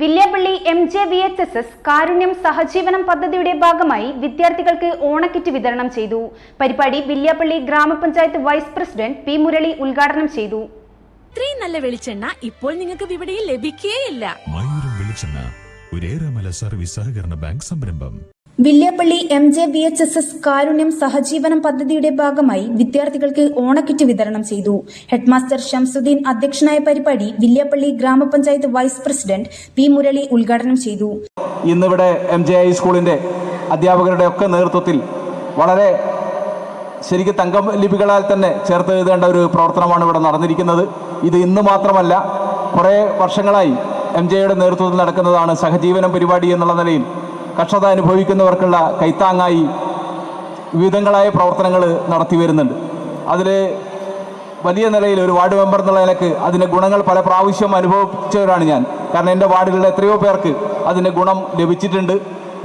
Villiappally M J V H S S കാരുണ്യം സഹജീവനം പദ്ധതിയുടെ ഭാഗമായി വിദ്യാർത്ഥികൾക്ക് ഓണക്കിറ്റ് വിതരണം ചെയ്തു. പരിപാടി വില്യാപ്പള്ളി ഗ്രാമപഞ്ചായത്ത് വൈസ് പ്രസിഡന്റ് പി മുരളി ഉദ്ഘാടനം ചെയ്തു. ഇത്രയും നല്ല വെളിച്ചെണ്ണ ഇപ്പോൾ നിങ്ങൾക്ക് വിപണിയിൽ ലഭിക്കുകയില്ല മയൂരം വെളിച്ചെണ്ണ ഒരേറെമല സർവീസ് സഹകരണ ബാങ്ക് സംരംഭം. Villiappally M J V H S S കാരുണ്യം സഹജീവനം പദ്ധതിയുടെ ഭാഗമായി വിദ്യാർത്ഥികൾക്ക് ഓണക്കിറ്റ് വിതരണം ചെയ്തു. ഹെഡ്മാസ്റ്റർ ഷംസുദ്ദീൻ അധ്യക്ഷനായ പരിപാടി വില്യാപ്പള്ളി ഗ്രാമപഞ്ചായത്ത് വൈസ് പ്രസിഡന്റ് പി മുരളി ഉദ്ഘാടനം ചെയ്തു. ഇന്നിവിടെ എം ജെ ഐ സ്കൂളിന്റെ അധ്യാപകരുടെ ഒക്കെ നേതൃത്വത്തിൽ വളരെ ശരിക്കും തങ്കം ലിപികളാൽ തന്നെ ചേർത്ത് എഴുതേണ്ട ഒരു പ്രവർത്തനമാണ് ഇവിടെ നടന്നിരിക്കുന്നത്. ഇത് ഇന്ന് മാത്രമല്ല കുറേ വർഷങ്ങളായി എം ജെയുടെ നേതൃത്വത്തിൽ നടക്കുന്നതാണ് സഹജീവനം പരിപാടി എന്നുള്ള നിലയിൽ. കക്ഷത അനുഭവിക്കുന്നവർക്കുള്ള കൈത്താങ്ങായി വിവിധങ്ങളായ പ്രവർത്തനങ്ങൾ നടത്തി വരുന്നുണ്ട്. അതിൽ വലിയ നിലയിൽ ഒരു വാർഡ് മെമ്പർ എന്നുള്ള നിലയ്ക്ക് അതിന്റെ ഗുണങ്ങൾ പല പ്രാവശ്യം അനുഭവിച്ചവരാണ് ഞാൻ. കാരണം എന്റെ വാർഡുകളിലെ എത്രയോ പേർക്ക് അതിന്റെ ഗുണം ലഭിച്ചിട്ടുണ്ട്.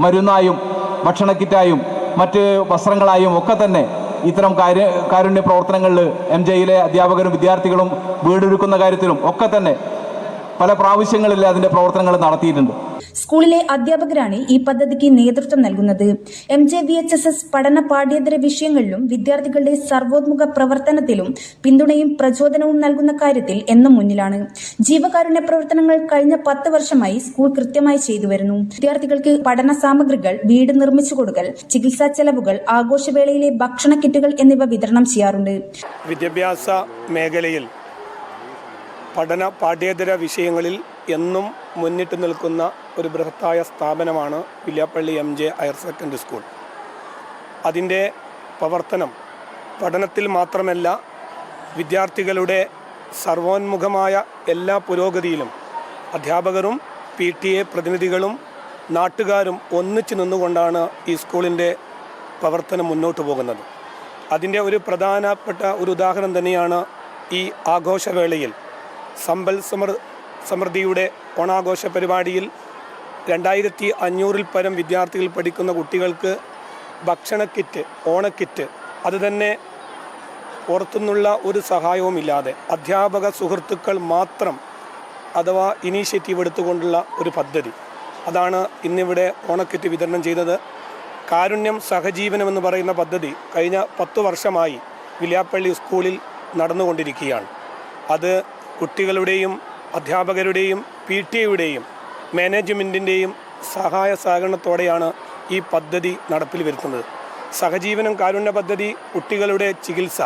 മരുന്നായും ഭക്ഷണ കിറ്റായും മറ്റ് വസ്ത്രങ്ങളായും ഒക്കെ തന്നെ ഇത്തരം കാര്യ കാരുണ്യ പ്രവർത്തനങ്ങളിൽ എം ജെയിലെ അധ്യാപകരും വിദ്യാർത്ഥികളും വീടൊരുക്കുന്ന കാര്യത്തിലും ഒക്കെ തന്നെ പല പ്രാവശ്യങ്ങളിൽ അതിന്റെ പ്രവർത്തനങ്ങൾ നടത്തിയിട്ടുണ്ട്. സ്കൂളിലെ അധ്യാപകരാണ് ഈ പദ്ധതിക്ക് നേതൃത്വം നൽകുന്നത്. M J V H S S പഠന പാഠ്യേതര വിഷയങ്ങളിലും വിദ്യാർത്ഥികളുടെ സർവോത്മുഖ പ്രവർത്തനത്തിലും പിന്തുണയും പ്രചോദനവും നൽകുന്ന കാര്യത്തിൽ എന്നും മുന്നിലാണ്. ജീവകാരുണ്യ പ്രവർത്തനങ്ങൾ കഴിഞ്ഞ പത്ത് വർഷമായി സ്കൂൾ കൃത്യമായി ചെയ്തു വരുന്നു. വിദ്യാർത്ഥികൾക്ക് പഠന സാമഗ്രികൾ വീട് നിർമ്മിച്ചു കൊടുക്കൽ ചികിത്സാ ചെലവുകൾ ആഘോഷവേളയിലെ ഭക്ഷണ കിറ്റുകൾ എന്നിവ വിതരണം ചെയ്യാറുണ്ട്. വിദ്യാഭ്യാസ മേഖലയിൽ പഠന പാഠ്യേതര വിഷയങ്ങളിൽ എന്നും മുന്നിട്ട് നിൽക്കുന്ന ഒരു ബൃഹത്തായ സ്ഥാപനമാണ് Villiappally M J higher secondary school. അതിന്റെ പ്രവർത്തനം പഠനത്തിൽ മാത്രമല്ല വിദ്യാർത്ഥികളുടെ സർവോന്മുഖമായ എല്ലാ പുരോഗതിയിലും അധ്യാപകരും പി ടി എ പ്രതിനിധികളും നാട്ടുകാരും ഒന്നിച്ചു നിന്നുകൊണ്ടാണ് ഈ സ്കൂളിന്റെ പ്രവർത്തനം മുന്നോട്ട് പോകുന്നത്. അതിന്റെ ഒരു പ്രധാനപ്പെട്ട ഒരു ഉദാഹരണം തന്നെയാണ് ഈ ആഘോഷവേളയിൽ സമ്പൽ സമൃ സമൃദ്ധിയുടെ ഓണാഘോഷ പരിപാടിയിൽ രണ്ടായിരത്തി അഞ്ഞൂറിൽ പരം വിദ്യാർത്ഥികൾ പഠിക്കുന്ന കുട്ടികൾക്ക് ഭക്ഷണ കിറ്റ് ഓണക്കിറ്റ് അത് തന്നെ പുറത്തുനിന്നുള്ള ഒരു സഹായവുമില്ലാതെ അധ്യാപക സുഹൃത്തുക്കൾ മാത്രം അഥവാ ഇനീഷ്യേറ്റീവ് എടുത്തുകൊണ്ടുള്ള ഒരു പദ്ധതി. അതാണ് ഇന്നിവിടെ ഓണക്കിറ്റ് വിതരണം ചെയ്തത്. കാരുണ്യം സഹജീവനം എന്ന് പറയുന്ന പദ്ധതി കഴിഞ്ഞ പത്ത് വർഷമായി വില്യാപ്പള്ളി സ്കൂളിൽ നടന്നുകൊണ്ടിരിക്കുകയാണ്. അത് കുട്ടികളുടെയും അധ്യാപകരുടെയും പി ടി എയുടെയും മാനേജ്മെന്റിന്റെയും സഹായ സഹകരണത്തോടെയാണ് ഈ പദ്ധതി നടപ്പിൽ വരുത്തുന്നത്. സഹജീവനം കാരുണ്യ പദ്ധതി കുട്ടികളുടെ ചികിത്സ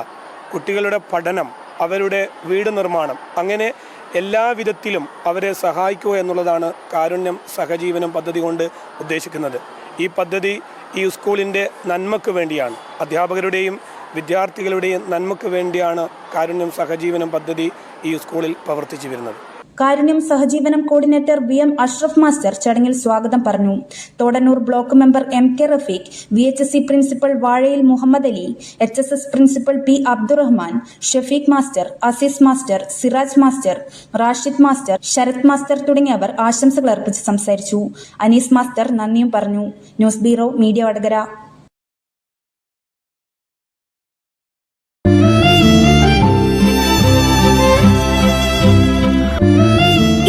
കുട്ടികളുടെ പഠനം അവരുടെ വീട് നിർമ്മാണം അങ്ങനെ എല്ലാ വിധത്തിലും അവരെ സഹായിക്കുക എന്നുള്ളതാണ് കാരുണ്യം സഹജീവനം പദ്ധതി കൊണ്ട് ഉദ്ദേശിക്കുന്നത്. ഈ പദ്ധതി ഈ സ്കൂളിന്റെ നന്മയ്ക്ക് വേണ്ടിയാണ്. അധ്യാപകരുടെയും വിദ്യാർത്ഥികളുടെയും നന്മയ്ക്ക് വേണ്ടിയാണ് കാരുണ്യം സഹജീവനം പദ്ധതി ഈ സ്കൂളിൽ പ്രവർത്തിച്ചു വരുന്നത്. കാരുണ്യം സഹജീവനം coordinator V M Ashraf master ചടങ്ങിൽ സ്വാഗതം പറഞ്ഞു. Thodannur block member M K Rafeeq V H S C principal Vazhayil Muhammad Ali H S S principal P Abdurahman Shafeeq master Azeez master Siraj master Rashid master Sarath master തുടങ്ങിയവർ ആശംസകൾ അർപ്പിച്ച് സംസാരിച്ചു. Anees master നന്ദിയും പറഞ്ഞു. News bureau media Vadakara.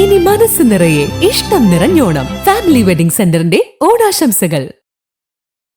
ഇനി മനസ്സ് നിറയെ ഇഷ്ടം നിറഞ്ഞോണം. ഫാമിലി വെഡിംഗ് സെന്ററിന്റെ ഓണാശംസകൾ.